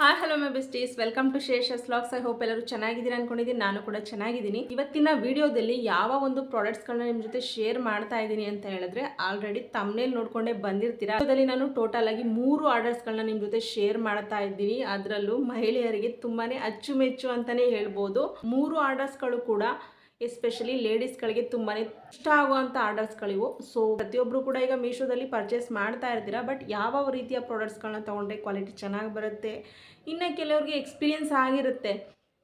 Hi hello my besties welcome to Shesha's locks I hope ಎಲ್ಲರೂ ಚೆನ್ನಾಗಿದ್ದೀರಿ ಅನ್ಕೊಂಡಿದ್ದೀನಿ. ನಾನು ಕೂಡ ಚೆನ್ನಾಗಿದ್ದೀನಿ. ಇವತ್ತಿನ ವಿಡಿಯೋದಲ್ಲಿ ಯಾವ ಒಂದು ಪ್ರಾಡಕ್ಟ್ಸ್ಗಳನ್ನ ನಿಮ್ಮ ಜೊತೆ ಶೇರ್ ಮಾಡ್ತಾ ಇದ್ದೀನಿ ಅಂತ ಹೇಳಿದ್ರೆ ಆಲ್ರೆಡಿ ತಮ್ಮನೇಲಿ ನೋಡ್ಕೊಂಡೇ ಬಂದಿರ್ತೀರಾ? ಅದರಲ್ಲಿ ನಾನು ಟೋಟಲ್ ಆಗಿ ಮೂರು ಆರ್ಡರ್ಸ್ಗಳನ್ನ ನಿಮ್ಮ ಜೊತೆ ಶೇರ್ ಮಾಡ್ತಾ ಇದ್ದೀನಿ. ಅದರಲ್ಲೂ ಮಹಿಳೆಯರಿಗೆ ತುಂಬಾನೇ ಅಚ್ಚುಮೆಚ್ಚು ಅಂತಾನೆ ಹೇಳ್ಬೋದು. ಮೂರು ಆರ್ಡರ್ಸ್ಗಳು ಕೂಡ ಎಸ್ಪೆಷಲಿ ಲೇಡೀಸ್ಗಳಿಗೆ ತುಂಬಾ ಇಷ್ಟ ಆಗುವಂಥ ಆರ್ಡರ್ಸ್ಗಳಿವು ಸೊ ಪ್ರತಿಯೊಬ್ಬರು ಕೂಡ ಈಗ ಮೀಶೋದಲ್ಲಿ ಪರ್ಚೇಸ್ ಮಾಡ್ತಾ ಇರ್ತೀರಾ ಬಟ್ ಯಾವ ರೀತಿಯ ಪ್ರಾಡಕ್ಟ್ಸ್ಗಳನ್ನ ತೊಗೊಂಡ್ರೆ ಕ್ವಾಲಿಟಿ ಚೆನ್ನಾಗಿ ಬರುತ್ತೆ? ಇನ್ನು ಕೆಲವ್ರಿಗೆ ಎಕ್ಸ್ಪೀರಿಯನ್ಸ್ ಆಗಿರುತ್ತೆ.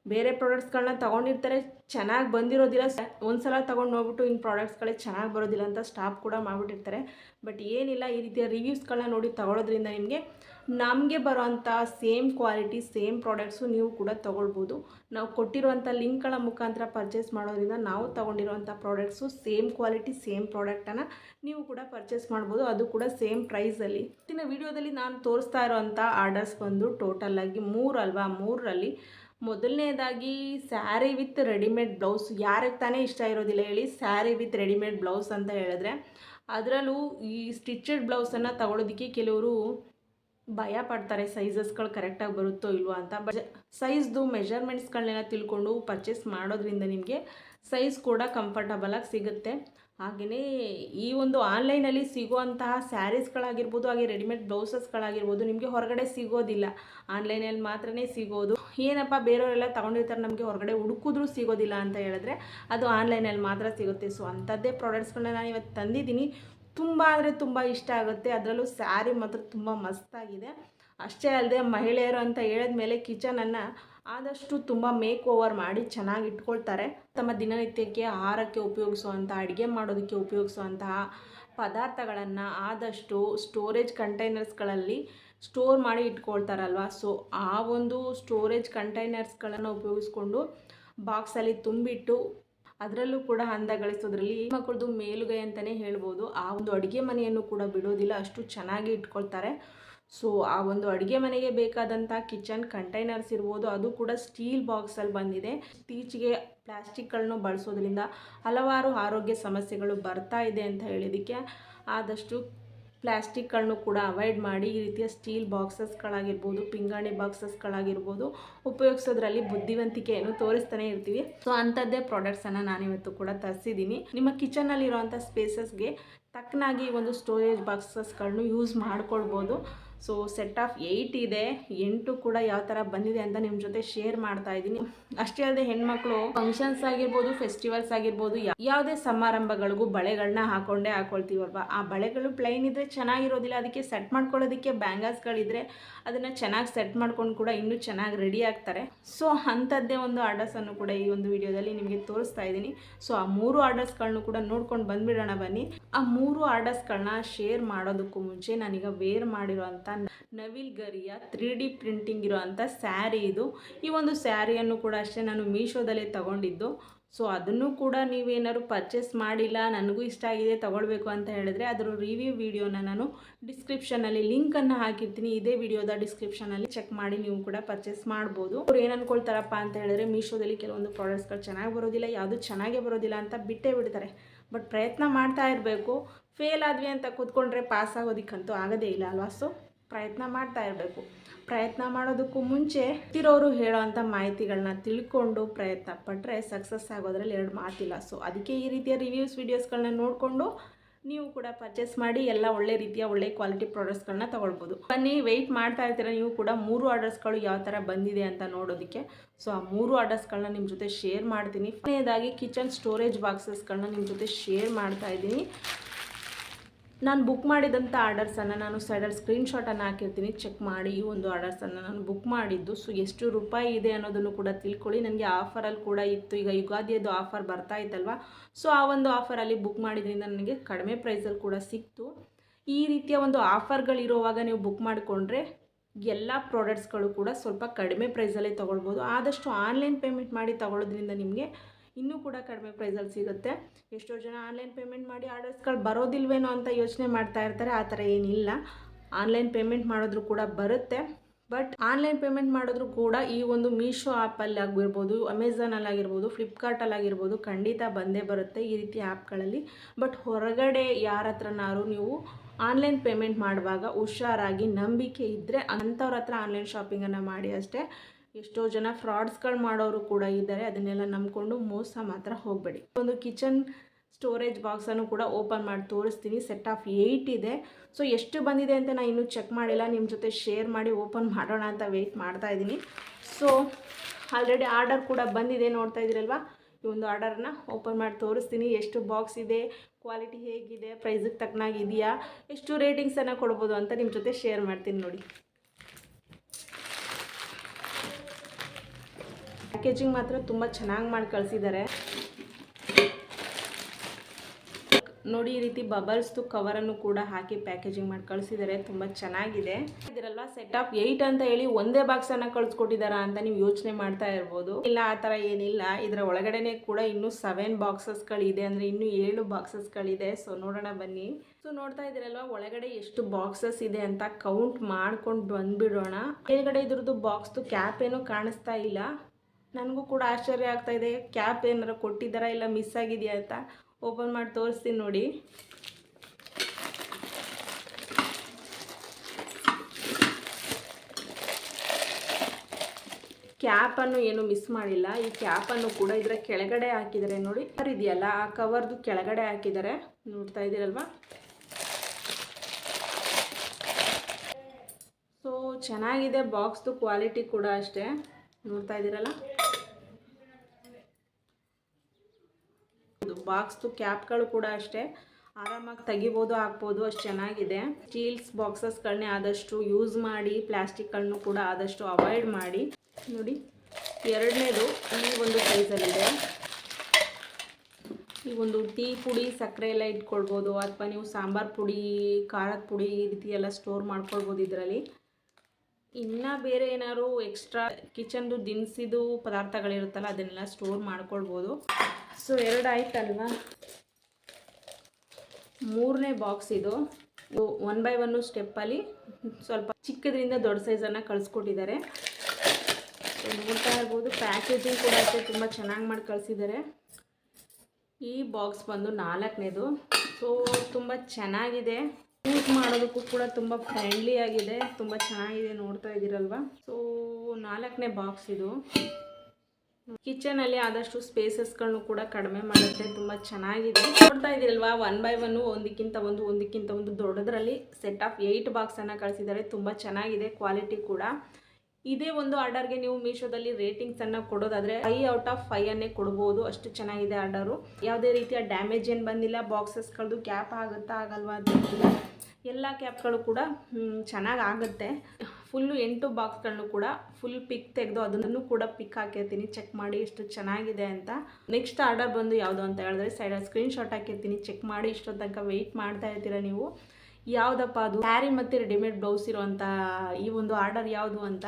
ಬೇರೆ ಪ್ರಾಡಕ್ಟ್ಸ್ಗಳನ್ನ ತೊಗೊಂಡಿರ್ತಾರೆ, ಚೆನ್ನಾಗಿ ಬಂದಿರೋದಿಲ್ಲ. ಒಂದ್ಸಲ ತೊಗೊಂಡು ನೋಡ್ಬಿಟ್ಟು ಇನ್ನು ಪ್ರಾಡಕ್ಟ್ಸ್ಗಳೇ ಚೆನ್ನಾಗಿ ಬರೋದಿಲ್ಲ ಅಂತ ಸ್ಟಾಪ್ ಕೂಡ ಮಾಡಿಬಿಟ್ಟಿರ್ತಾರೆ. ಬಟ್ ಏನಿಲ್ಲ, ಈ ರೀತಿಯ ರಿವ್ಯೂಸ್ಗಳನ್ನ ನೋಡಿ ತಗೊಳ್ಳೋದ್ರಿಂದ ನಿಮಗೆ ನಮಗೆ ಬರೋವಂಥ ಸೇಮ್ ಕ್ವಾಲಿಟಿ ಸೇಮ್ ಪ್ರಾಡಕ್ಟ್ಸು ನೀವು ಕೂಡ ತೊಗೊಳ್ಬೋದು. ನಾವು ಕೊಟ್ಟಿರುವಂಥ ಲಿಂಕ್ಗಳ ಮುಖಾಂತರ ಪರ್ಚೇಸ್ ಮಾಡೋದ್ರಿಂದ ನಾವು ತೊಗೊಂಡಿರುವಂಥ ಪ್ರಾಡಕ್ಟ್ಸು ಸೇಮ್ ಕ್ವಾಲಿಟಿ ಸೇಮ್ ಪ್ರಾಡಕ್ಟನ್ನು ನೀವು ಕೂಡ ಪರ್ಚೇಸ್ ಮಾಡ್ಬೋದು. ಅದು ಕೂಡ ಸೇಮ್ ಪ್ರೈಸಲ್ಲಿ ಇನ್ನು ವಿಡಿಯೋದಲ್ಲಿ ನಾನು ತೋರಿಸ್ತಾ ಇರೋವಂಥ ಆರ್ಡರ್ಸ್ ಬಂದು ಟೋಟಲ್ ಆಗಿ ಮೂರು ಅಲ್ವಾ? ಮೂರರಲ್ಲಿ ಮೊದಲನೇದಾಗಿ ಸ್ಯಾರಿ ವಿತ್ ರೆಡಿಮೇಡ್ ಬ್ಲೌಸ್ ಯಾರಿಗೆ ತಾನೇ ಇಷ್ಟ ಇರೋದಿಲ್ಲ ಹೇಳಿ ಸ್ಯಾರಿ ವಿತ್ ರೆಡಿಮೇಡ್ ಬ್ಲೌಸ್ ಅಂತ ಹೇಳಿದ್ರೆ, ಅದರಲ್ಲೂ ಈ ಸ್ಟಿಚೆಡ್ ಬ್ಲೌಸನ್ನು ತಗೊಳ್ಳೋದಕ್ಕೆ ಕೆಲವರು ಭಯ ಪಡ್ತಾರೆ ಸೈಜಸ್ಗಳು ಕರೆಕ್ಟಾಗಿ ಬರುತ್ತೋ ಇಲ್ವೋ ಅಂತ. ಬಟ್ ಸೈಜ್ದು ಮೆಷರ್ಮೆಂಟ್ಸ್ಗಳನ್ನೆಲ್ಲ ತಿಳ್ಕೊಂಡು ಪರ್ಚೇಸ್ ಮಾಡೋದ್ರಿಂದ ನಿಮಗೆ ಸೈಜ್ ಕೂಡ ಕಂಫರ್ಟಬಲಾಗಿ ಸಿಗುತ್ತೆ. ಹಾಗೆಯೇ ಈ ಒಂದು ಆನ್ಲೈನಲ್ಲಿ ಸಿಗುವಂತಹ ಸ್ಯಾರೀಸ್ಗಳಾಗಿರ್ಬೋದು ಹಾಗೆ ರೆಡಿಮೇಡ್ ಬ್ಲೌಸಸ್ಗಳಾಗಿರ್ಬೋದು ನಿಮಗೆ ಹೊರಗಡೆ ಸಿಗೋದಿಲ್ಲ. ಆನ್ಲೈನಲ್ಲಿ ಮಾತ್ರನೇ ಸಿಗೋದು. ಏನಪ್ಪ ಬೇರೆಯವರೆಲ್ಲ ತೊಗೊಂಡಿರ್ತಾರೆ, ನಮಗೆ ಹೊರಗಡೆ ಹುಡುಕಿದ್ರೂ ಸಿಗೋದಿಲ್ಲ ಅಂತ ಹೇಳಿದ್ರೆ ಅದು ಆನ್ಲೈನಲ್ಲಿ ಮಾತ್ರ ಸಿಗುತ್ತೆ. ಸೊ ಅಂಥದ್ದೇ ಪ್ರಾಡಕ್ಟ್ಸ್ಗಳನ್ನ ನಾನು ಇವತ್ತು ತಂದಿದ್ದೀನಿ. ತುಂಬ ಅಂದರೆ ತುಂಬ ಇಷ್ಟ ಆಗುತ್ತೆ. ಅದರಲ್ಲೂ ಸ್ಯಾರಿ ಮಾತ್ರ ತುಂಬ ಮಸ್ತಾಗಿದೆ. ಅಷ್ಟೇ ಅಲ್ಲದೆ ಮಹಿಳೆಯರು ಅಂತ ಹೇಳಿದ ಮೇಲೆ ಕಿಚನನ್ನು ಆದಷ್ಟು ತುಂಬ ಮೇಕ್ ಓವರ್ ಮಾಡಿ ಚೆನ್ನಾಗಿ ಇಟ್ಕೊಳ್ತಾರೆ. ತಮ್ಮ ದಿನನಿತ್ಯಕ್ಕೆ ಆಹಾರಕ್ಕೆ ಉಪಯೋಗಿಸುವಂಥ ಅಡುಗೆ ಮಾಡೋದಕ್ಕೆ ಉಪಯೋಗಿಸುವಂತಹ ಪದಾರ್ಥಗಳನ್ನು ಆದಷ್ಟು ಸ್ಟೋರೇಜ್ ಕಂಟೈನರ್ಸ್ಗಳಲ್ಲಿ ಸ್ಟೋರ್ ಮಾಡಿ ಇಟ್ಕೊಳ್ತಾರಲ್ವ? ಸೊ ಆ ಒಂದು ಸ್ಟೋರೇಜ್ ಕಂಟೈನರ್ಸ್ಗಳನ್ನು ಉಪಯೋಗಿಸ್ಕೊಂಡು ಬಾಕ್ಸಲ್ಲಿ ತುಂಬಿಟ್ಟು ಅದರಲ್ಲೂ ಕೂಡ ಅಂದ ಗಳಿಸೋದ್ರಲ್ಲಿ ಮಕ್ಕಳದು ಮೇಲುಗೈ ಅಂತಲೇ ಹೇಳ್ಬೋದು. ಆ ಒಂದು ಅಡುಗೆ ಮನೆಯನ್ನು ಕೂಡ ಬಿಡೋದಿಲ್ಲ, ಅಷ್ಟು ಚೆನ್ನಾಗಿ ಇಟ್ಕೊಳ್ತಾರೆ. ಸೊ ಆ ಒಂದು ಅಡುಗೆ ಮನೆಗೆ ಬೇಕಾದಂಥ ಕಿಚನ್ ಕಂಟೈನರ್ಸ್ ಇರ್ಬೋದು, ಅದು ಕೂಡ ಸ್ಟೀಲ್ ಬಾಕ್ಸಲ್ಲಿ ಬಂದಿದೆ. ಇತ್ತೀಚೆಗೆ ಪ್ಲಾಸ್ಟಿಕ್ಗಳನ್ನು ಬಳಸೋದ್ರಿಂದ ಹಲವಾರು ಆರೋಗ್ಯ ಸಮಸ್ಯೆಗಳು ಬರ್ತಾ ಇದೆ ಅಂತ ಹೇಳಿದ್ದಕ್ಕೆ ಆದಷ್ಟು ಪ್ಲ್ಯಾಸ್ಟಿಕ್ಗಳನ್ನು ಕೂಡ ಅವಾಯ್ಡ್ ಮಾಡಿ ಈ ರೀತಿಯ ಸ್ಟೀಲ್ ಬಾಕ್ಸಸ್ಗಳಾಗಿರ್ಬೋದು, ಪಿಂಗಾಣಿ ಬಾಕ್ಸಸ್ಗಳಾಗಿರ್ಬೋದು ಉಪಯೋಗಿಸೋದ್ರಲ್ಲಿ ಬುದ್ಧಿವಂತಿಕೆಯನ್ನು ತೋರಿಸ್ತಾನೆ ಇರ್ತೀವಿ. ಸೊ ಅಂಥದ್ದೇ ಪ್ರಾಡಕ್ಟ್ಸನ್ನು ನಾನಿವತ್ತು ಕೂಡ ತರಿಸಿದ್ದೀನಿ. ನಿಮ್ಮ ಕಿಚನಲ್ಲಿರುವಂಥ ಸ್ಪೇಸಸ್ಗೆ ತಕ್ಕನಾಗಿ ಒಂದು ಸ್ಟೋರೇಜ್ ಬಾಕ್ಸಸ್ಗಳನ್ನು ಯೂಸ್ ಮಾಡ್ಕೊಳ್ಬೋದು. ಸೊ ಸೆಟ್ ಆಫ್ ಏಯ್ಟ್ ಇದೆ. ಎಂಟು ಕೂಡ ಯಾವ ಥರ ಬಂದಿದೆ ಅಂತ ನಿಮ್ಮ ಜೊತೆ ಶೇರ್ ಮಾಡ್ತಾ ಇದ್ದೀನಿ. ಅಷ್ಟೇ ಅಲ್ಲದೆ ಹೆಣ್ಮಕ್ಳು ಫಂಕ್ಷನ್ಸ್ ಆಗಿರ್ಬೋದು ಫೆಸ್ಟಿವಲ್ಸ್ ಆಗಿರ್ಬೋದು ಯಾವುದೇ ಸಮಾರಂಭಗಳಿಗೂ ಬಳೆಗಳನ್ನ ಹಾಕೊಂಡೇ ಹಾಕೊಳ್ತೀವಲ್ವ? ಆ ಬಳೆಗಳು ಪ್ಲೈನ್ ಇದ್ದರೆ ಚೆನ್ನಾಗಿರೋದಿಲ್ಲ. ಅದಕ್ಕೆ ಸೆಟ್ ಮಾಡ್ಕೊಳ್ಳೋದಕ್ಕೆ ಬ್ಯಾಂಗಲ್ಸ್ಗಳಿದ್ರೆ ಅದನ್ನು ಚೆನ್ನಾಗಿ ಸೆಟ್ ಮಾಡ್ಕೊಂಡು ಕೂಡ ಇನ್ನೂ ಚೆನ್ನಾಗಿ ರೆಡಿ ಆಗ್ತಾರೆ. ಸೊ ಅಂಥದ್ದೇ ಒಂದು ಆರ್ಡರ್ಸನ್ನು ಕೂಡ ಈ ಒಂದು ವಿಡಿಯೋದಲ್ಲಿ ನಿಮಗೆ ತೋರಿಸ್ತಾ ಇದ್ದೀನಿ. ಸೊ ಆ ಮೂರು ಆರ್ಡರ್ಸ್ಗಳನ್ನು ಕೂಡ ನೋಡ್ಕೊಂಡು ಬಂದ್ಬಿಡೋಣ ಬನ್ನಿ. ಆ ಮೂರು ಆರ್ಡರ್ಸ್ಗಳನ್ನ ಶೇರ್ ಮಾಡೋದಕ್ಕೂ ಮುಂಚೆ ನಾನೀಗ ವೇರ್ ಮಾಡಿರೋಂಥ ನವಿಲ್ ಗರಿಯ ತ್ರೀ ಡಿ ಪ್ರಿಂಟಿಂಗ್ ಇರೋವಂಥ ಸ್ಯಾರಿ ಇದು. ಈ ಒಂದು ಸ್ಯಾರಿಯನ್ನು ಕೂಡ ಅಷ್ಟೇ ನಾನು ಮೀಶೋದಲ್ಲೇ ತಗೊಂಡಿದ್ದು. ಸೊ ಅದನ್ನು ಕೂಡ ನೀವೇನಾದ್ರು ಪರ್ಚೇಸ್ ಮಾಡಿಲ್ಲ, ನನಗೂ ಇಷ್ಟ ಆಗಿದೆ ತಗೊಳ್ಬೇಕು ಅಂತ ಹೇಳಿದ್ರೆ ಅದರ ರಿವ್ಯೂ ವಿಡಿಯೋನ ನಾನು ಡಿಸ್ಕ್ರಿಪ್ಷನಲ್ಲಿ ಲಿಂಕನ್ನು ಹಾಕಿರ್ತೀನಿ. ಇದೇ ವಿಡಿಯೋದ ಡಿಸ್ಕ್ರಿಪ್ಷನಲ್ಲಿ ಚೆಕ್ ಮಾಡಿ ನೀವು ಕೂಡ ಪರ್ಚೇಸ್ ಮಾಡ್ಬೋದು. ಅವ್ರು ಏನು ಅನ್ಕೊಳ್ತಾರಪ್ಪ ಅಂತ ಹೇಳಿದ್ರೆ ಮೀಶೋದಲ್ಲಿ ಕೆಲವೊಂದು ಪ್ರಾಡಕ್ಟ್ಸ್ಗಳು ಚೆನ್ನಾಗಿ ಬರೋದಿಲ್ಲ, ಯಾವುದು ಚೆನ್ನಾಗೇ ಬರೋದಿಲ್ಲ ಅಂತ ಬಿಟ್ಟೇ ಬಿಡ್ತಾರೆ. ಬಟ್ ಪ್ರಯತ್ನ ಮಾಡ್ತಾ ಇರಬೇಕು. ಫೇಲ್ ಆದ್ವಿ ಅಂತ ಕೂತ್ಕೊಂಡ್ರೆ ಪಾಸ್ ಆಗೋದಕ್ಕಂತೂ ಆಗೋದೇ ಇಲ್ಲ ಅಲ್ವಾ? ಸೊ ಪ್ರಯತ್ನ ಮಾಡ್ತಾ ಇರಬೇಕು. ಪ್ರಯತ್ನ ಮಾಡೋದಕ್ಕೂ ಮುಂಚೆ ಇರೋರು ಹೇಳೋವಂಥ ಮಾಹಿತಿಗಳನ್ನ ತಿಳ್ಕೊಂಡು ಪ್ರಯತ್ನ ಪಟ್ಟರೆ ಸಕ್ಸಸ್ ಆಗೋದ್ರಲ್ಲಿ ಎರಡು ಮಾತಿಲ್ಲ. ಸೊ ಅದಕ್ಕೆ ಈ ರೀತಿಯ ರಿವ್ಯೂಸ್ ವೀಡಿಯೋಸ್ಗಳನ್ನ ನೋಡಿಕೊಂಡು ನೀವು ಕೂಡ ಪರ್ಚೇಸ್ ಮಾಡಿ ಎಲ್ಲ ಒಳ್ಳೆ ರೀತಿಯ ಒಳ್ಳೆ ಕ್ವಾಲಿಟಿ ಪ್ರಾಡಕ್ಟ್ಸ್ಗಳನ್ನ ತೊಗೊಳ್ಬೋದು. ಬನ್ನಿ ವೆಯ್ಟ್ ಮಾಡ್ತಾ ಇರ್ತೀರ ನೀವು ಕೂಡ ಮೂರು ಆರ್ಡರ್ಸ್ಗಳು ಯಾವ ಥರ ಬಂದಿದೆ ಅಂತ ನೋಡೋದಕ್ಕೆ. ಸೊ ಆ ಮೂರು ಆರ್ಡರ್ಸ್ಗಳನ್ನ ನಿಮ್ಮ ಜೊತೆ ಶೇರ್ ಮಾಡ್ತೀನಿ. ಕೊನೆಯದಾಗಿ ಕಿಚನ್ ಸ್ಟೋರೇಜ್ ಬಾಕ್ಸಸ್ಗಳನ್ನ ನಿಮ್ಮ ಜೊತೆ ಶೇರ್ ಮಾಡ್ತಾ ಇದ್ದೀನಿ. ನಾನು ಬುಕ್ ಮಾಡಿದಂಥ ಆರ್ಡರ್ಸನ್ನು ನಾನು ಸೈಡಲ್ಲಿ ಸ್ಕ್ರೀನ್ಶಾಟನ್ನು ಹಾಕಿರ್ತೀನಿ. ಚೆಕ್ ಮಾಡಿ ಈ ಒಂದು ಆರ್ಡರ್ಸನ್ನು ನಾನು ಬುಕ್ ಮಾಡಿದ್ದು. ಸೊ ಎಷ್ಟು ರೂಪಾಯಿ ಇದೆ ಅನ್ನೋದನ್ನು ಕೂಡ ತಿಳ್ಕೊಳ್ಳಿ. ನನಗೆ ಆಫರಲ್ಲಿ ಕೂಡ ಇತ್ತು. ಈಗ ಯುಗಾದಿಯದು ಆಫರ್ ಬರ್ತಾ ಇತ್ತಲ್ವ? ಸೊ ಆ ಒಂದು ಆಫರಲ್ಲಿ ಬುಕ್ ಮಾಡಿದ್ರಿಂದ ನನಗೆ ಕಡಿಮೆ ಪ್ರೈಸಲ್ಲಿ ಕೂಡ ಸಿಕ್ತು. ಈ ರೀತಿಯ ಒಂದು ಆಫರ್ಗಳಿರುವಾಗ ನೀವು ಬುಕ್ ಮಾಡಿಕೊಂಡ್ರೆ ಎಲ್ಲ ಪ್ರಾಡಕ್ಟ್ಸ್ಗಳು ಕೂಡ ಸ್ವಲ್ಪ ಕಡಿಮೆ ಪ್ರೈಸಲ್ಲೇ ತೊಗೊಳ್ಬೋದು. ಆದಷ್ಟು ಆನ್ಲೈನ್ ಪೇಮೆಂಟ್ ಮಾಡಿ ತಗೊಳ್ಳೋದ್ರಿಂದ ನಿಮಗೆ ಇನ್ನೂ ಕೂಡ ಕಡಿಮೆ ಪ್ರೈಸಲ್ಲಿ ಸಿಗುತ್ತೆ. ಎಷ್ಟೋ ಜನ ಆನ್ಲೈನ್ ಪೇಮೆಂಟ್ ಮಾಡಿ ಆರ್ಡರ್ಸ್ಗಳು ಬರೋದಿಲ್ವೇನೋ ಅಂತ ಯೋಚನೆ ಮಾಡ್ತಾ ಇರ್ತಾರೆ, ಆ ಥರ ಏನಿಲ್ಲ. ಆನ್ಲೈನ್ ಪೇಮೆಂಟ್ ಮಾಡಿದ್ರು ಕೂಡ ಬರುತ್ತೆ. ಬಟ್ ಆನ್ಲೈನ್ ಪೇಮೆಂಟ್ ಮಾಡಿದ್ರು ಕೂಡ ಈ ಒಂದು ಮೀಶೋ ಆ್ಯಪಲ್ಲಿ ಆಗಿರ್ಬೋದು ಅಮೆಝಾನಲ್ಲಿ ಆಗಿರ್ಬೋದು ಫ್ಲಿಪ್ಕಾರ್ಟಲ್ಲಿ ಆಗಿರ್ಬೋದು ಖಂಡಿತ ಬಂದೇ ಬರುತ್ತೆ ಈ ರೀತಿ ಆ್ಯಪ್ಗಳಲ್ಲಿ ಬಟ್ ಹೊರಗಡೆ ಯಾರ ಹತ್ರನಾದ್ರೂ ನೀವು ಆನ್ಲೈನ್ ಪೇಮೆಂಟ್ ಮಾಡುವಾಗ ಹುಷಾರಾಗಿ ನಂಬಿಕೆ ಇದ್ದರೆ ಅಂಥವ್ರ ಹತ್ರ ಆನ್ಲೈನ್ ಶಾಪಿಂಗನ್ನು ಮಾಡಿ ಅಷ್ಟೇ. ಎಷ್ಟೋ ಜನ ಫ್ರಾಡ್ಸ್ಗಳು ಮಾಡೋರು ಕೂಡ ಇದ್ದಾರೆ. ಅದನ್ನೆಲ್ಲ ನಂಬಿಕೊಂಡು ಮೋಸ ಮಾತ್ರ ಹೋಗಬೇಡಿ. ಒಂದು ಕಿಚನ್ ಸ್ಟೋರೇಜ್ ಬಾಕ್ಸನ್ನು ಕೂಡ ಓಪನ್ ಮಾಡಿ ತೋರಿಸ್ತೀನಿ. ಸೆಟ್ ಆಫ್ ಏಯ್ಟ್ ಇದೆ. ಸೊ, ಎಷ್ಟು ಬಂದಿದೆ ಅಂತ ನಾನು ಇನ್ನೂ ಚೆಕ್ ಮಾಡಿಲ್ಲ. ನಿಮ್ಮ ಜೊತೆ ಶೇರ್ ಮಾಡಿ ಓಪನ್ ಮಾಡೋಣ ಅಂತ ವೆಯ್ಟ್ ಮಾಡ್ತಾ ಇದ್ದೀನಿ. ಸೊ, ಆಲ್ರೆಡಿ ಆರ್ಡರ್ ಕೂಡ ಬಂದಿದೆ. ನೋಡ್ತಾ ಇದ್ದೀರಲ್ವಾ? ಈ ಒಂದು ಆರ್ಡರನ್ನ ಓಪನ್ ಮಾಡಿ ತೋರಿಸ್ತೀನಿ. ಎಷ್ಟು ಬಾಕ್ಸ್ ಇದೆ? ಕ್ವಾಲಿಟಿ ಹೇಗಿದೆ? ಪ್ರೈಸಿಗೆ ತಕ್ಕನಾಗಿ ಇದೆಯಾ ಎಷ್ಟು ರೇಟಿಂಗ್ಸನ್ನು ಕೊಡ್ಬೋದು ಅಂತ ನಿಮ್ಮ ಜೊತೆ ಶೇರ್ ಮಾಡ್ತೀನಿ ನೋಡಿ. ಪ್ಯಾಕೇಜಿಂಗ್ ಮಾತ್ರ ತುಂಬ ಚೆನ್ನಾಗಿ ಮಾಡಿ ಕಳಿಸಿದ್ದಾರೆ ನೋಡಿ, ಈ ರೀತಿ ಬಬಲ್ಸ್ದು ಕವರನ್ನು ಕೂಡ ಹಾಕಿ ಪ್ಯಾಕೇಜಿಂಗ್ ಮಾಡಿ ಕಳಿಸಿದ್ದಾರೆ ತುಂಬ ಚೆನ್ನಾಗಿದೆ. ಇದರಲ್ಲ ಸೆಟ್ ಆಫ್ ಏಯ್ಟ್ ಅಂತ ಹೇಳಿ ಒಂದೇ ಬಾಕ್ಸ್ ಅನ್ನ ಕಳ್ಸಿಕೊಟ್ಟಿದಾರ ಅಂತ ನೀವು ಯೋಚನೆ ಮಾಡ್ತಾ ಇರ್ಬೋದು. ಇಲ್ಲ, ಆ ಥರ ಏನಿಲ್ಲ. ಇದರ ಒಳಗಡೆನೆ ಕೂಡ ಇನ್ನೂ ಸೆವೆನ್ ಬಾಕ್ಸಸ್ಗಳಿದೆ ಅಂದರೆ ಇನ್ನೂ ಏಳು ಬಾಕ್ಸಸ್ಗಳಿದೆ ಸೊ ನೋಡೋಣ ಬನ್ನಿ. ಸೊ ನೋಡ್ತಾ ಇದ್ದೀರಲ್ವಾ, ಒಳಗಡೆ ಎಷ್ಟು ಬಾಕ್ಸಸ್ ಇದೆ ಅಂತ ಕೌಂಟ್ ಮಾಡ್ಕೊಂಡು ಬಂದ್ಬಿಡೋಣ. ಮೇಲ್ಗಡೆ ಇದ್ರದ್ದು ಬಾಕ್ಸ್ದು ಕ್ಯಾಪ್ ಏನು ಕಾಣಿಸ್ತಾ ಇಲ್ಲ. ನನಗೂ ಕೂಡ ಆಶ್ಚರ್ಯ ಆಗ್ತಾ ಇದೆ. ಕ್ಯಾಪ್ ಏನಾರು ಕೊಟ್ಟಿದ್ದಾರಾ ಇಲ್ಲ ಮಿಸ್ ಆಗಿದೆಯಾ ಅಂತ? ಓಪನ್ ಮಾಡಿ ತೋರಿಸ್ತೀನಿ ನೋಡಿ. ಕ್ಯಾಪನ್ನು ಏನು ಮಿಸ್ ಮಾಡಿಲ್ಲ. ಈ ಕ್ಯಾಪನ್ನು ಕೂಡ ಇದರ ಕೆಳಗಡೆ ಹಾಕಿದ್ದಾರೆ ನೋಡಿ. ಕವರ್ ಇದೆಯಲ್ಲ, ಆ ಕವರ್ದು ಕೆಳಗಡೆ ಹಾಕಿದ್ದಾರೆ. ನೋಡ್ತಾ ಇದ್ದೀರಲ್ವಾ? ಸೊ ಚೆನ್ನಾಗಿದೆ ಬಾಕ್ಸ್ದು ಕ್ವಾಲಿಟಿ ಕೂಡ ಅಷ್ಟೇ. ನೋಡ್ತಾ ಇದ್ದೀರಲ್ಲ? ಬಾಕ್ಸ್ದು ಕ್ಯಾಪ್ಗಳು ಕೂಡ ಅಷ್ಟೇ. ಆರಾಮಾಗಿ ತೆಗಿಬೋದು, ಹಾಕ್ಬೋದು, ಅಷ್ಟು ಚೆನ್ನಾಗಿದೆ. ಸ್ಟೀಲ್ಸ್ ಬಾಕ್ಸಸ್ಗಳನ್ನೇ ಆದಷ್ಟು ಯೂಸ್ ಮಾಡಿ ಪ್ಲಾಸ್ಟಿಕ್ಗಳನ್ನೂ ಕೂಡ ಆದಷ್ಟು ಅವಾಯ್ಡ್ ಮಾಡಿ. ನೋಡಿ, ಎರಡನೇದು ಈ ಒಂದು ಸೈಜಲ್ಲಿದೆ. ಈ ಒಂದು ಟೀ ಪುಡಿ ಸಕ್ಕರೆ ಎಲ್ಲ ಇಟ್ಕೊಳ್ಬೋದು, ಅಥವಾ ನೀವು ಸಾಂಬಾರು ಪುಡಿ, ಖಾರದ ಪುಡಿ ಈ ರೀತಿ ಎಲ್ಲ ಸ್ಟೋರ್ ಮಾಡ್ಕೊಳ್ಬೋದು ಇದರಲ್ಲಿ. ಇನ್ನು ಬೇರೆ ಏನಾದ್ರು ಎಕ್ಸ್ಟ್ರಾ ಕಿಚನ್ದು ದಿನಸಿದು ಪದಾರ್ಥಗಳಿರುತ್ತಲ್ಲ, ಅದನ್ನೆಲ್ಲ ಸ್ಟೋರ್ ಮಾಡ್ಕೊಳ್ಬೋದು. ಸೊ ಎರಡು ಆಯ್ತಲ್ವಾ? ಮೂರನೇ ಬಾಕ್ಸ್ ಇದು. ಒನ್ ಬೈ ಒನ್ನು ಸ್ಟೆಪ್ಪಲ್ಲಿ ಸ್ವಲ್ಪ ಚಿಕ್ಕದ್ರಿಂದ ದೊಡ್ಡ ಸೈಜನ್ನು ಕಳಿಸ್ಕೊಟ್ಟಿದ್ದಾರೆ. ನೋಡ್ತಾ ಇರ್ಬೋದು ಪ್ಯಾಕೇಜಿಂಗ್ ಕೂಡ ಅಷ್ಟೇ ತುಂಬ ಚೆನ್ನಾಗಿ ಮಾಡಿ ಕಳಿಸಿದ್ದಾರೆ. ಈ ಬಾಕ್ಸ್ ಬಂದು ನಾಲ್ಕನೇದು. ಸೊ ತುಂಬ ಚೆನ್ನಾಗಿದೆ. ಯೂಸ್ ಮಾಡೋದಕ್ಕೂ ಕೂಡ ತುಂಬ ಫ್ರೆಂಡ್ಲಿ ಆಗಿದೆ, ತುಂಬ ಚೆನ್ನಾಗಿದೆ ನೋಡ್ತಾ ಇದ್ದೀರಲ್ವಾ? ಸೊ ನಾಲ್ಕನೇ ಬಾಕ್ಸ್ ಇದು. ಕಿಚನಲ್ಲಿ ಆದಷ್ಟು ಸ್ಪೇಸಸ್ಗಳನ್ನು ಕೂಡ ಕಡಿಮೆ ಮಾಡುತ್ತೆ, ತುಂಬ ಚೆನ್ನಾಗಿದೆ. ನೋಡ್ತಾ ಇದ್ದೀರಲ್ವಾ ಒನ್ ಬೈ ಒನ್ ಒಂದಕ್ಕಿಂತ ಒಂದು ಒಂದಕ್ಕಿಂತ ಒಂದು ದೊಡ್ಡದರಲ್ಲಿ ಸೆಟ್ ಆಫ್ ಏಯ್ಟ್ ಬಾಕ್ಸನ್ನು ಕಳಿಸಿದ್ದಾರೆ, ತುಂಬ ಚೆನ್ನಾಗಿದೆ ಕ್ವಾಲಿಟಿ ಕೂಡ. ಇದೇ ಒಂದು ಆರ್ಡರ್ಗೆ ನೀವು ಮೀಶೋದಲ್ಲಿ ರೇಟಿಂಗ್ಸನ್ನು ಕೊಡೋದಾದರೆ ಫೈ ಔಟ್ ಆಫ್ ಫೈವ್ ಅನ್ನೇ ಕೊಡ್ಬೋದು. ಅಷ್ಟು ಚೆನ್ನಾಗಿದೆ ಆರ್ಡರು. ಯಾವುದೇ ರೀತಿಯ ಡ್ಯಾಮೇಜ್ ಏನು ಬಂದಿಲ್ಲ. ಬಾಕ್ಸಸ್ಗಳದ್ದು ಕ್ಯಾಪ್ ಆಗುತ್ತಾ ಆಗಲ್ವಾ ಅಂತ ಎಲ್ಲ ಕ್ಯಾಪ್ಗಳು ಕೂಡ ಚೆನ್ನಾಗಿ ಆಗುತ್ತೆ ಫುಲ್ಲು ಎಂಟು ಬಾಕ್ಸ್ಗಳನ್ನು ಕೂಡ ಫುಲ್ ಪಿಕ್ ತೆಗೆದು ಅದನ್ನು ಕೂಡ ಪಿಕ್ ಹಾಕಿರ್ತೀನಿ ಚೆಕ್ ಮಾಡಿ ಎಷ್ಟು ಚೆನ್ನಾಗಿದೆ ಅಂತ. ನೆಕ್ಸ್ಟ್ ಆರ್ಡರ್ ಬಂದು ಯಾವುದು ಅಂತ ಹೇಳಿದ್ರೆ ಸೈಡಲ್ಲಿ ಸ್ಕ್ರೀನ್ಶಾಟ್ ಹಾಕಿರ್ತೀನಿ ಚೆಕ್ ಮಾಡಿ ಇಷ್ಟೊತ್ತನಕ ತನಕ ವೆಯ್ಟ್ ಮಾಡ್ತಾ ಇರ್ತೀರ ನೀವು. ಯಾವುದಪ್ಪ ಅದು? ಸ್ಯಾರಿ ಮತ್ತು ರೆಡಿಮೇಡ್ ಬ್ಲೌಸ್ ಇರುವಂಥ ಈ ಒಂದು ಆರ್ಡರ್ ಯಾವುದು ಅಂತ.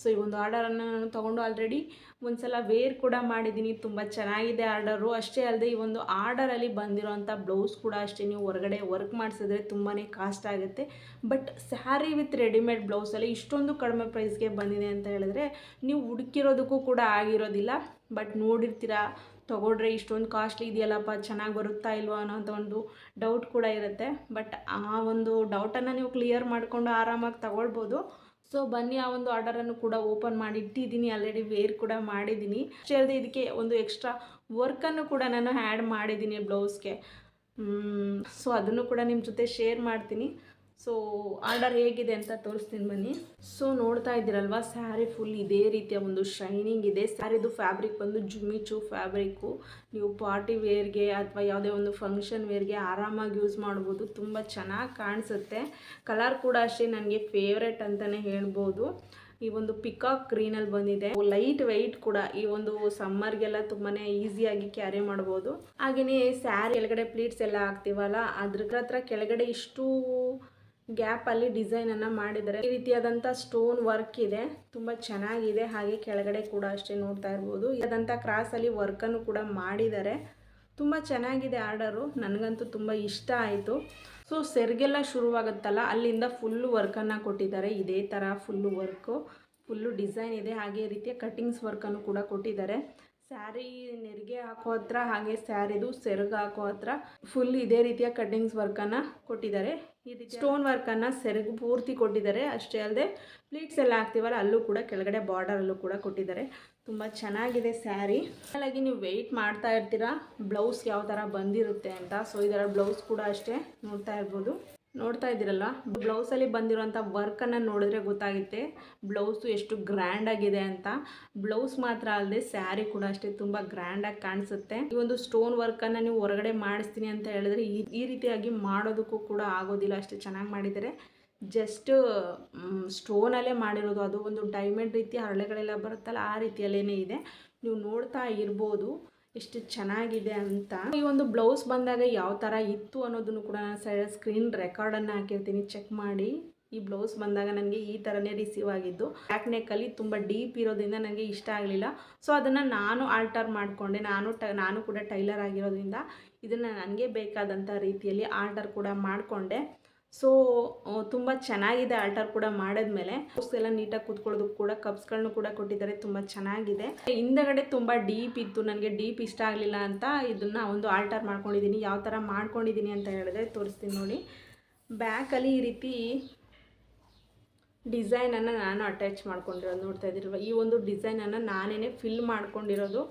ಸೊ ಈ ಒಂದು ಆರ್ಡರನ್ನು ನಾನು ತೊಗೊಂಡು ಆಲ್ರೆಡಿ ಒಂದ್ಸಲ ವೇರ್ ಕೂಡ ಮಾಡಿದ್ದೀನಿ. ತುಂಬ ಚೆನ್ನಾಗಿದೆ ಆರ್ಡರು ಅಷ್ಟೇ ಅಲ್ಲದೆ ಈ ಒಂದು ಆರ್ಡರಲ್ಲಿ ಬಂದಿರೋಂಥ ಬ್ಲೌಸ್ ಕೂಡ ಅಷ್ಟೇ. ನೀವು ಹೊರಗಡೆ ವರ್ಕ್ ಮಾಡಿಸಿದ್ರೆ ತುಂಬಾ ಕಾಸ್ಟ್ ಆಗುತ್ತೆ. ಬಟ್ ಸ್ಯಾರಿ ವಿತ್ ರೆಡಿಮೇಡ್ ಬ್ಲೌಸಲ್ಲಿ ಇಷ್ಟೊಂದು ಕಡಿಮೆ ಪ್ರೈಸ್ಗೆ ಬಂದಿದೆ ಅಂತ ಹೇಳಿದ್ರೆ ನೀವು ಹುಡುಕಿರೋದಕ್ಕೂ ಕೂಡ ಆಗಿರೋದಿಲ್ಲ. ಬಟ್ ನೋಡಿರ್ತೀರ ತೊಗೊಂಡ್ರೆ ಇಷ್ಟೊಂದು ಕಾಸ್ಟ್ಲಿ ಇದೆಯಲ್ಲಪ್ಪ, ಚೆನ್ನಾಗಿ ಬರುತ್ತಾ ಇಲ್ವಾ ಅನ್ನೋಂಥ ಒಂದು ಡೌಟ್ ಕೂಡ ಇರುತ್ತೆ. ಬಟ್ ಆ ಒಂದು ಡೌಟನ್ನು ನೀವು ಕ್ಲಿಯರ್ ಮಾಡಿಕೊಂಡು ಆರಾಮಾಗಿ ತಗೊಳ್ಬೋದು. ಸೊ ಬನ್ನಿ, ಆ ಒಂದು ಆರ್ಡರನ್ನು ಕೂಡ ಓಪನ್ ಮಾಡಿ ಇಟ್ಟಿದ್ದೀನಿ. ಆಲ್ರೆಡಿ ವೇರ್ ಕೂಡ ಮಾಡಿದ್ದೀನಿ. ಅಷ್ಟೇ ಇದಕ್ಕೆ ಒಂದು ಎಕ್ಸ್ಟ್ರಾ ವರ್ಕನ್ನು ಕೂಡ ನಾನು ಆ್ಯಡ್ ಮಾಡಿದ್ದೀನಿ ಬ್ಲೌಸ್ಗೆ ಸೊ ಅದನ್ನು ಕೂಡ ನಿಮ್ಮ ಜೊತೆ ಶೇರ್ ಮಾಡ್ತೀನಿ. ಸೊ ಆರ್ಡರ್ ಹೇಗಿದೆ ಅಂತ ತೋರಿಸ್ತೀನಿ ಬನ್ನಿ. ಸೊ ನೋಡ್ತಾ ಇದ್ದೀರಲ್ವಾ ಸ್ಯಾರಿ ಫುಲ್ ಇದೇ ರೀತಿಯ ಒಂದು ಶೈನಿಂಗ್ ಇದೆ. ಸ್ಯಾರಿದು ಫ್ಯಾಬ್ರಿಕ್ ಬಂದು ಜುಮಿಚು ಫ್ಯಾಬ್ರಿಕ್ಕು ನೀವು ಪಾರ್ಟಿ ವೇರ್ಗೆ ಅಥವಾ ಯಾವುದೇ ಒಂದು ಫಂಕ್ಷನ್ ವೇರ್ಗೆ ಆರಾಮಾಗಿ ಯೂಸ್ ಮಾಡ್ಬೋದು. ತುಂಬ ಚೆನ್ನಾಗಿ ಕಾಣಿಸುತ್ತೆ. ಕಲರ್ ಕೂಡ ಅಷ್ಟೇ ನನಗೆ ಫೇವ್ರೆಟ್ ಅಂತಲೇ ಹೇಳ್ಬೋದು. ಈ ಒಂದು ಪಿಕಾಕ್ ಗ್ರೀನಲ್ಲಿ ಬಂದಿದೆ. ಲೈಟ್ ವೆಯ್ಟ್ ಕೂಡ ಈ ಒಂದು ಸಮ್ಮರ್ಗೆಲ್ಲ ತುಂಬಾ ಈಸಿಯಾಗಿ ಕ್ಯಾರಿ ಮಾಡ್ಬೋದು. ಹಾಗೆಯೇ ಸ್ಯಾರಿ ಕೆಳಗಡೆ ಪ್ಲೀಟ್ಸ್ ಎಲ್ಲ ಹಾಕ್ತೀವಲ್ಲ, ಅದ್ರ ಹತ್ರ ಕೆಳಗಡೆ ಇಷ್ಟು ಗ್ಯಾಪಲ್ಲಿ ಡಿಸೈನನ್ನು ಮಾಡಿದ್ದಾರೆ. ಈ ರೀತಿಯಾದಂಥ ಸ್ಟೋನ್ ವರ್ಕ್ ಇದೆ. ತುಂಬ ಚೆನ್ನಾಗಿದೆ. ಹಾಗೆ ಕೆಳಗಡೆ ಕೂಡ ಅಷ್ಟೇ ನೋಡ್ತಾ ಇರ್ಬೋದು. ಅಲ್ಲಿ ಕ್ರಾಸಲ್ಲಿ ವರ್ಕನ್ನು ಕೂಡ ಮಾಡಿದ್ದಾರೆ. ತುಂಬ ಚೆನ್ನಾಗಿದೆ ಆರ್ಡರು. ನನಗಂತೂ ತುಂಬ ಇಷ್ಟ ಆಯಿತು. ಸೊ, ಸೆರ್ಗೆಲ್ಲ ಶುರುವಾಗುತ್ತಲ್ಲ, ಅಲ್ಲಿಂದ ಫುಲ್ಲು ವರ್ಕನ್ನು ಕೊಟ್ಟಿದ್ದಾರೆ. ಇದೇ ಥರ ಫುಲ್ಲು ವರ್ಕು ಫುಲ್ಲು ಡಿಸೈನ್ ಇದೆ. ಹಾಗೆ ರೀತಿಯ ಕಟ್ಟಿಂಗ್ಸ್ ವರ್ಕನ್ನು ಕೂಡ ಕೊಟ್ಟಿದ್ದಾರೆ. ಸ್ಯಾರಿ ನೆರಿಗೆ ಹಾಕೋ ಹತ್ರ ಹಾಗೆ ಸ್ಯಾರಿದು ಸೆರಗ್ ಹಾಕೋ ಹತ್ರ ಫುಲ್ ಇದೇ ರೀತಿಯ ಕಟ್ಟಿಂಗ್ಸ್ ವರ್ಕನ್ನು ಕೊಟ್ಟಿದ್ದಾರೆ. ಈ ರೀತಿ ಸ್ಟೋನ್ ವರ್ಕನ್ನು ಸೆರಗು ಪೂರ್ತಿ ಕೊಟ್ಟಿದ್ದಾರೆ. ಅಷ್ಟೇ ಅಲ್ಲದೆ ಪ್ಲೀಟ್ಸ್ ಎಲ್ಲ ಹಾಕ್ತೀವಲ್ಲ, ಅಲ್ಲೂ ಕೂಡ ಕೆಳಗಡೆ ಬಾರ್ಡರಲ್ಲೂ ಕೂಡ ಕೊಟ್ಟಿದ್ದಾರೆ. ತುಂಬ ಚೆನ್ನಾಗಿದೆ ಸ್ಯಾರಿ. ಹಾಗಾಗಿ ನೀವು ವೆಯ್ಟ್ ಮಾಡ್ತಾ ಇರ್ತೀರಾ ಬ್ಲೌಸ್ ಯಾವ ಥರ ಬಂದಿರುತ್ತೆ ಅಂತ. ಸೊ ಇದರ ಬ್ಲೌಸ್ ಕೂಡ ಅಷ್ಟೇ ನೋಡ್ತಾ ಇರ್ಬೋದು. ನೋಡ್ತಾ ಇದ್ದೀರಲ್ಲ ಬ್ಲೌಸಲ್ಲಿ ಬಂದಿರೋಂಥ ವರ್ಕನ್ನು ನೋಡಿದ್ರೆ ಗೊತ್ತಾಗುತ್ತೆ. ಬ್ಲೌಸು ಎಷ್ಟು ಗ್ರ್ಯಾಂಡ್ ಆಗಿದೆ ಅಂತ. ಬ್ಲೌಸ್ ಮಾತ್ರ ಅಲ್ಲದೆ ಸ್ಯಾರಿ ಕೂಡ ಅಷ್ಟೇ ತುಂಬ ಗ್ರ್ಯಾಂಡಾಗಿ ಕಾಣಿಸುತ್ತೆ. ಈ ಒಂದು ಸ್ಟೋನ್ ವರ್ಕನ್ನು ನೀವು ಹೊರಗಡೆ ಮಾಡಿಸ್ತೀನಿ ಅಂತ ಹೇಳಿದ್ರೆ ಈ ರೀತಿಯಾಗಿ ಮಾಡೋದಕ್ಕೂ ಕೂಡ ಆಗೋದಿಲ್ಲ. ಅಷ್ಟೇ ಚೆನ್ನಾಗಿ ಮಾಡಿದ್ದಾರೆ. ಜಸ್ಟ್ ಸ್ಟೋನಲ್ಲೇ ಮಾಡಿರೋದು. ಅದು ಒಂದು ಡೈಮಂಡ್ ರೀತಿ ಹರಳೆಗಳೆಲ್ಲ ಬರುತ್ತಲ್ಲ, ಆ ರೀತಿಯಲ್ಲೇ ಇದೆ. ನೀವು ನೋಡ್ತಾ ಇರ್ಬೋದು. ಎಷ್ಟು ಚೆನ್ನಾಗಿದೆ ಅಂತ. ಈ ಒಂದು ಬ್ಲೌಸ್ ಬಂದಾಗ ಯಾವ ಥರ ಇತ್ತು ಅನ್ನೋದನ್ನು ಕೂಡ ನಾನು ಸ್ಕ್ರೀನ್ ರೆಕಾರ್ಡನ್ನು ಹಾಕಿರ್ತೀನಿ. ಚೆಕ್ ಮಾಡಿ. ಈ ಬ್ಲೌಸ್ ಬಂದಾಗ ನನಗೆ ಈ ಥರನೇ ರಿಸೀವ್ ಆಗಿದ್ದು. ಬ್ಯಾಕ್ ನೆಕ್ಕಲ್ಲಿ ತುಂಬ ಡೀಪ್ ಇರೋದ್ರಿಂದ ನನಗೆ ಇಷ್ಟ ಆಗಲಿಲ್ಲ. ಸೊ ಅದನ್ನು ನಾನು ಆಲ್ಟರ್ ಮಾಡಿಕೊಂಡೆ. ನಾನು ನಾನು ಕೂಡ ಟೈಲರ್ ಆಗಿರೋದ್ರಿಂದ ಇದನ್ನು ನನಗೆ ಬೇಕಾದಂಥ ರೀತಿಯಲ್ಲಿ ಆಲ್ಟರ್ ಕೂಡ ಮಾಡಿಕೊಂಡೆ. ಸೊ ತುಂಬ ಚೆನ್ನಾಗಿದೆ ಆಲ್ಟರ್ ಕೂಡ ಮಾಡಿದ್ಮೇಲೆ ಎಲ್ಲ ನೀಟಾಗಿ ಕೂತ್ಕೊಳ್ಳೋದಕ್ಕೆ ಕೂಡ ಕಪ್ಸ್ಗಳನ್ನೂ ಕೂಡ ಕೊಟ್ಟಿದ್ದಾರೆ. ತುಂಬ ಚೆನ್ನಾಗಿದೆ. ಹಿಂದಗಡೆ ತುಂಬ ಡೀಪ್ ಇತ್ತು. ನನಗೆ ಡೀಪ್ ಇಷ್ಟ ಆಗಲಿಲ್ಲ ಅಂತ ಇದನ್ನು ಒಂದು ಆಲ್ಟರ್ ಮಾಡ್ಕೊಂಡಿದ್ದೀನಿ ಯಾವ ಥರ ಮಾಡ್ಕೊಂಡಿದ್ದೀನಿ ಅಂತ ಹೇಳಿದ್ರೆ ತೋರಿಸ್ತೀನಿ ನೋಡಿ. ಬ್ಯಾಕಲ್ಲಿ ಈ ರೀತಿ ಡಿಸೈನನ್ನು ನಾನು ಅಟ್ಯಾಚ್ ಮಾಡ್ಕೊಂಡಿರೋದು ನೋಡ್ತಾ ಇದ್ದೀರಲ್ವ? ಈ ಒಂದು ಡಿಸೈನನ್ನು ನಾನೇ ಫಿಲ್ ಮಾಡ್ಕೊಂಡಿರೋದು.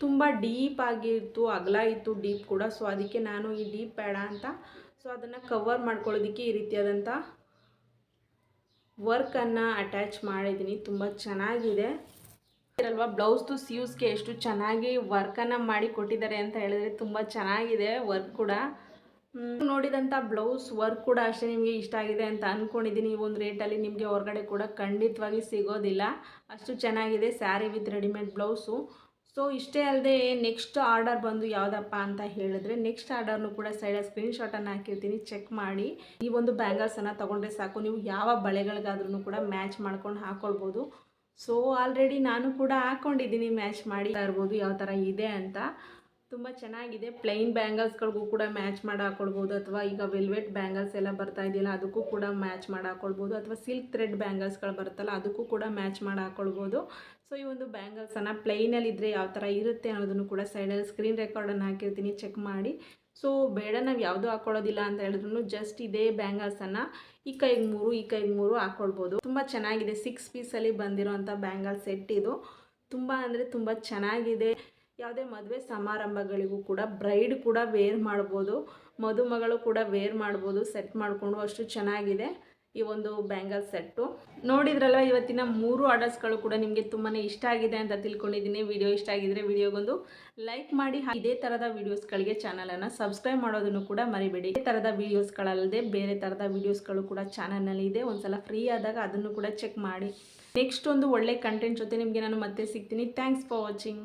ತುಂಬ ಡೀಪ್ ಆಗಿತ್ತು ಅಗಲ ಇತ್ತು. ಡೀಪ್ ಕೂಡ. ಸೊ ಅದಕ್ಕೆ ನಾನು ಈ ಡೀಪ್ ಬೇಡ ಅಂತ ಸೊ ಅದನ್ನು ಕವರ್ ಮಾಡ್ಕೊಳ್ಳೋದಕ್ಕೆ ಈ ರೀತಿಯಾದಂಥ ವರ್ಕನ್ನು ಅಟ್ಯಾಚ್ ಮಾಡಿದ್ದೀನಿ. ತುಂಬ ಚೆನ್ನಾಗಿದೆ. ಅಲ್ವಾ ಬ್ಲೌಸ್ದು ಸೀವ್ಸ್ಗೆ ಎಷ್ಟು ಚೆನ್ನಾಗಿ ವರ್ಕನ್ನು ಮಾಡಿ ಕೊಟ್ಟಿದ್ದಾರೆ ಅಂತ ಹೇಳಿದ್ರೆ ತುಂಬ ಚೆನ್ನಾಗಿದೆ ವರ್ಕ್ ಕೂಡ. ನೋಡಿದಂಥ ಬ್ಲೌಸ್ ವರ್ಕ್ ಕೂಡ ಅಷ್ಟೇ ನಿಮಗೆ ಇಷ್ಟ ಆಗಿದೆ ಅಂತ ಅಂದ್ಕೊಂಡಿದ್ದೀನಿ ಈ ಒಂದು ರೇಟಲ್ಲಿ ನಿಮಗೆ ಹೊರಗಡೆ ಕೂಡ ಖಂಡಿತವಾಗಿ ಸಿಗೋದಿಲ್ಲ. ಅಷ್ಟು ಚೆನ್ನಾಗಿದೆ sari with readymade blouse so ಇಷ್ಟೇ ಅಲ್ಲದೆ ನೆಕ್ಸ್ಟ್ ಆರ್ಡರ್ ಬಂದು ಯಾವುದಪ್ಪ ಅಂತ ಹೇಳಿದ್ರೆ ನೆಕ್ಸ್ಟ್ ಆರ್ಡರ್ನು ಕೂಡ ಸೈಡಲ್ಲಿ ಸ್ಕ್ರೀನ್ಶಾಟನ್ನು ಹಾಕಿರ್ತೀನಿ ಚೆಕ್ ಮಾಡಿ. ಈ ಒಂದು ಬ್ಯಾಂಗಲ್ಸನ್ನು ತೊಗೊಂಡ್ರೆ ಸಾಕು. ನೀವು ಯಾವ ಬಳೆಗಳಿಗಾದ್ರೂ ಕೂಡ ಮ್ಯಾಚ್ ಮಾಡ್ಕೊಂಡು ಹಾಕ್ಕೊಳ್ಬೋದು ಸೊ ಆಲ್ರೆಡಿ ನಾನು ಕೂಡ ಹಾಕ್ಕೊಂಡಿದ್ದೀನಿ ಮ್ಯಾಚ್ ಮಾಡಿ ಇರ್ಬೋದು ಯಾವ ಥರ ಇದೆ ಅಂತ. ತುಂಬ ಚೆನ್ನಾಗಿದೆ. ಪ್ಲೈನ್ ಬ್ಯಾಂಗಲ್ಸ್ಗಳಿಗೂ ಕೂಡ ಮ್ಯಾಚ್ ಮಾಡಿ ಹಾಕ್ಕೊಳ್ಬೋದು ಅಥವಾ ಈಗ ವೆಲ್ವೆಟ್ ಬ್ಯಾಂಗಲ್ಸ್ ಎಲ್ಲ ಬರ್ತಾ ಇದೆಯಲ್ಲ, ಅದಕ್ಕೂ ಕೂಡ ಮ್ಯಾಚ್ ಮಾಡಿ ಹಾಕೊಳ್ಬೋದು ಅಥವಾ ಸಿಲ್ಕ್ ಥ್ರೆಡ್ ಬ್ಯಾಂಗಲ್ಸ್ಗಳು ಬರುತ್ತಲ್ಲ, ಅದಕ್ಕೂ ಕೂಡ ಮ್ಯಾಚ್ ಮಾಡಿ ಹಾಕ್ಕೊಳ್ಬೋದು ಸೊ ಈ ಒಂದು ಬ್ಯಾಂಗಲ್ಸನ್ನು ಪ್ಲೈನಲ್ಲಿ ಇದ್ದರೆ ಯಾವ ಥರ ಇರುತ್ತೆ ಅನ್ನೋದನ್ನು ಕೂಡ ಸೈಡಲ್ಲಿ ಸ್ಕ್ರೀನ್ ರೆಕಾರ್ಡನ್ನು ಹಾಕಿರ್ತೀನಿ ಚೆಕ್ ಮಾಡಿ. ಸೊ ಬೇಡ, ನಾವು ಯಾವುದು ಹಾಕ್ಕೊಳ್ಳೋದಿಲ್ಲ ಅಂತ ಹೇಳಿದ್ರು ಜಸ್ಟ್ ಇದೇ ಬ್ಯಾಂಗಲ್ಸನ್ನು ಈ ಕೈಗೆ ಮೂರು, ಈ ಕೈಗೆ ಮೂರು ಹಾಕ್ಕೊಳ್ಬೋದು ತುಂಬ ಚೆನ್ನಾಗಿದೆ. ಸಿಕ್ಸ್ ಪೀಸಲ್ಲಿ ಬಂದಿರೋಂಥ ಬ್ಯಾಂಗಲ್ ಸೆಟ್ ಇದು. ತುಂಬ ಅಂದರೆ ತುಂಬ ಚೆನ್ನಾಗಿದೆ. ಯಾವುದೇ ಮದುವೆ ಸಮಾರಂಭಗಳಿಗೂ ಕೂಡ ಬ್ರೈಡ್ ಕೂಡ ವೇರ್ ಮಾಡ್ಬೋದು, ಮದುಮಗಳು ಕೂಡ ವೇರ್ ಮಾಡ್ಬೋದು ಸೆಟ್ ಮಾಡಿಕೊಂಡು ಅಷ್ಟು ಚೆನ್ನಾಗಿದೆ ಈ ಒಂದು ಬ್ಯಾಂಗಲ್ ಸೆಟ್ಟು ನೋಡಿದ್ರಲ್ವ ಇವತ್ತಿನ ಮೂರು ಆರ್ಡರ್ಸ್ಗಳು ಕೂಡ ನಿಮಗೆ ತುಂಬಾ ಇಷ್ಟ ಆಗಿದೆ ಅಂತ ತಿಳ್ಕೊಂಡಿದ್ದೀನಿ. ವಿಡಿಯೋ ಇಷ್ಟ ಆಗಿದ್ರೆ ವಿಡಿಯೋಗೊಂದು ಲೈಕ್ ಮಾಡಿ ಇದೇ ಥರದ ವೀಡಿಯೋಸ್ಗಳಿಗೆ ಚಾನಲನ್ನು ಸಬ್ಸ್ಕ್ರೈಬ್ ಮಾಡೋದನ್ನು ಕೂಡ ಮರಿಬೇಡಿ. ಇದೇ ಥರದ ವೀಡಿಯೋಸ್ಗಳಲ್ಲದೆ ಬೇರೆ ಥರದ ವೀಡಿಯೋಸ್ಗಳು ಕೂಡ ಚಾನಲ್ನಲ್ಲಿ ಇದೆ. ಒಂದ್ಸಲ ಫ್ರೀ ಆದಾಗ ಅದನ್ನು ಕೂಡ ಚೆಕ್ ಮಾಡಿ. ನೆಕ್ಸ್ಟ್ ಒಂದು ಒಳ್ಳೆ ಕಂಟೆಂಟ್ ಜೊತೆ ನಿಮಗೆ ನಾನು ಮತ್ತೆ ಸಿಗ್ತೀನಿ. Thanks for watching